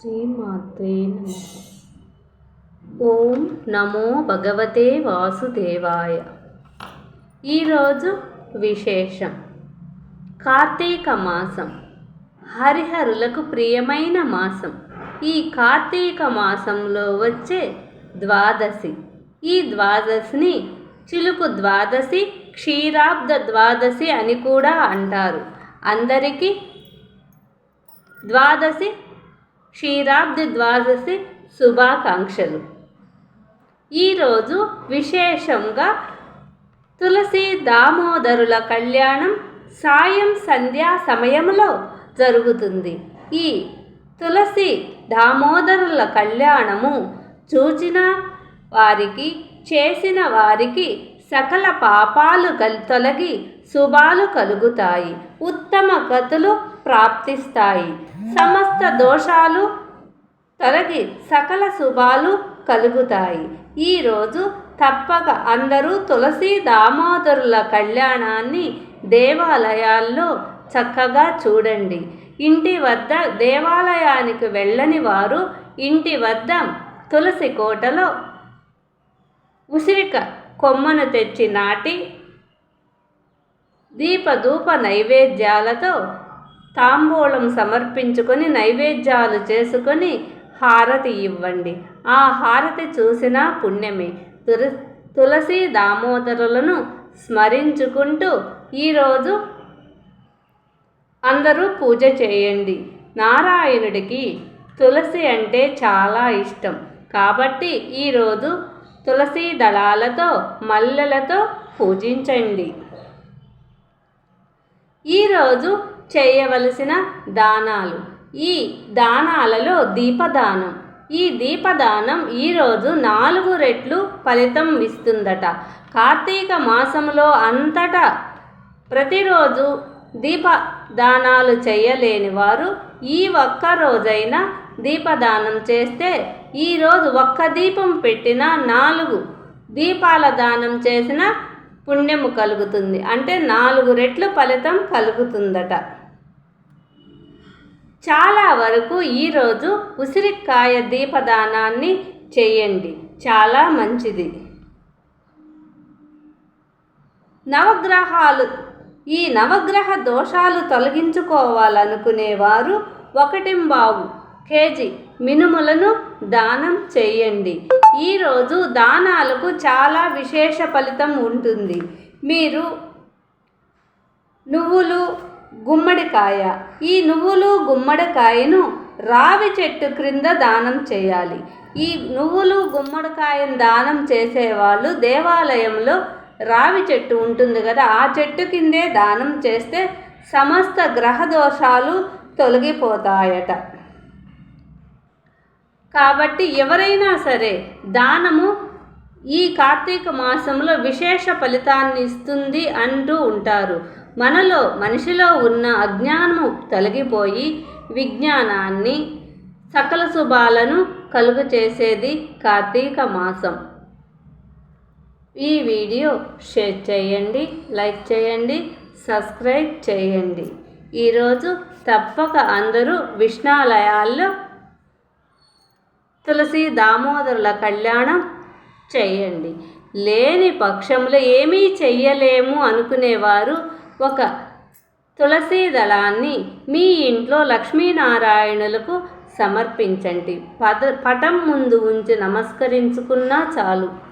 శ్రీమాత్రే ఓం నమో భగవతే వాసుదేవాయ. ఈరోజు విశేషం. కార్తీక మాసం. హరిహరులకు ప్రియమైన మాసం. ఈ కార్తీక మాసంలో వచ్చే ద్వాదశి. ఈ ద్వాదశిని చిలుకు ద్వాదశి క్షీరాబ్ద ద్వాదశి అని కూడా అంటారు. అందరికీ ద్వాదశి క్షీరాబ్ది ద్వాదశి శుభాకాంక్షలు ఈరోజు విశేషంగా తులసి దామోదరుల కళ్యాణం సాయం సంధ్యా సమయంలో జరుగుతుంది. ఈ తులసి దామోదరుల కళ్యాణము చూచిన వారికి చేసిన వారికి సకల పాపాలు కల్ తొలగి శుభాలు కలుగుతాయి ఉత్తమ గతులు ప్రాప్తిస్తాయి. సమస్త దోషాలు తొలగి సకల శుభాలు కలుగుతాయి. ఈరోజు తప్పక అందరూ తులసి దామోదరుల కళ్యాణాన్ని దేవాలయాల్లో చక్కగా చూడండి. ఇంటి వద్ద దేవాలయానికి వెళ్ళని వారు ఇంటి వద్ద తులసి కోటలో ఉసిరిక కొమ్మను తెచ్చి నాటి దీపధూప నైవేద్యాలతో తాంబూలం సమర్పించుకొని నైవేద్యాలు చేసుకొని హారతి ఇవ్వండి. ఆ హారతి చూసిన పుణ్యమే. తుల తులసి దామోదరులను స్మరించుకుంటూ ఈరోజు అందరూ పూజ చేయండి. నారాయణుడికి తులసి అంటే చాలా ఇష్టం. కాబట్టి ఈరోజు తులసి దళాలతో మల్లెలతో పూజించండి. ఈరోజు చేయవలసిన దానాలు. ఈ దానాలలో దీపదానం. ఈ దీపదానం ఈరోజు నాలుగు రెట్లు ఫలితం ఇస్తుందట. కార్తీక మాసంలో అంతటా ప్రతిరోజు దీపదానాలు చేయలేని వారు ఈ ఒక్క రోజైనా దీపదానం చేస్తే ఈరోజు ఒక్క దీపం పెట్టిన నాలుగు దీపాల దానం చేసిన పుణ్యము కలుగుతుంది. అంటే నాలుగు రెట్లు ఫలితం కలుగుతుందట. చాలా వరకు ఈరోజు ఉసిరికాయ దీపదానాన్ని చేయండి. చాలా మంచిది. నవగ్రహాలు ఈ నవగ్రహ దోషాలు తొలగించుకోవాలనుకునేవారు ఒకటింబావు కేజీ మినుములను దానం చేయండి. ఈరోజు దానాలకు చాలా విశేష ఫలితం ఉంటుంది. మీరు నువ్వులు గుమ్మడికాయ. ఈ నువ్వులు గుమ్మడికాయను రావి చెట్టు క్రింద దానం చేయాలి. ఈ నువ్వులు గుమ్మడికాయను దానం చేసేవాళ్ళు దేవాలయంలో రావి చెట్టు ఉంటుంది కదా ఆ చెట్టు కిందే దానం చేస్తే సమస్త గ్రహ దోషాలు తొలగిపోతాయట. కాబట్టి ఎవరైనా సరే దానము ఈ కార్తీక మాసంలో విశేష ఫలితాన్ని ఇస్తుంది అంటూ ఉంటారు. మనలో మనిషిలో ఉన్న అజ్ఞానము తొలగిపోయి విజ్ఞానాన్ని సకల శుభాలను కలుగు చేసేది కార్తీక మాసం. ఈ వీడియో షేర్ చేయండి లైక్ చేయండి సబ్స్క్రైబ్ చేయండి. ఈరోజు తప్పక అందరూ విష్ణాలయాల్లో తులసి దామోదరుల కళ్యాణం చేయండి. లేని పక్షంలో ఏమీ చెయ్యలేము అనుకునేవారు ఒక తులసి దళాన్ని మీ ఇంట్లో లక్ష్మీనారాయణులకు సమర్పించండి. పద పటం ముందు ఉంచి నమస్కరించుకున్నా చాలు.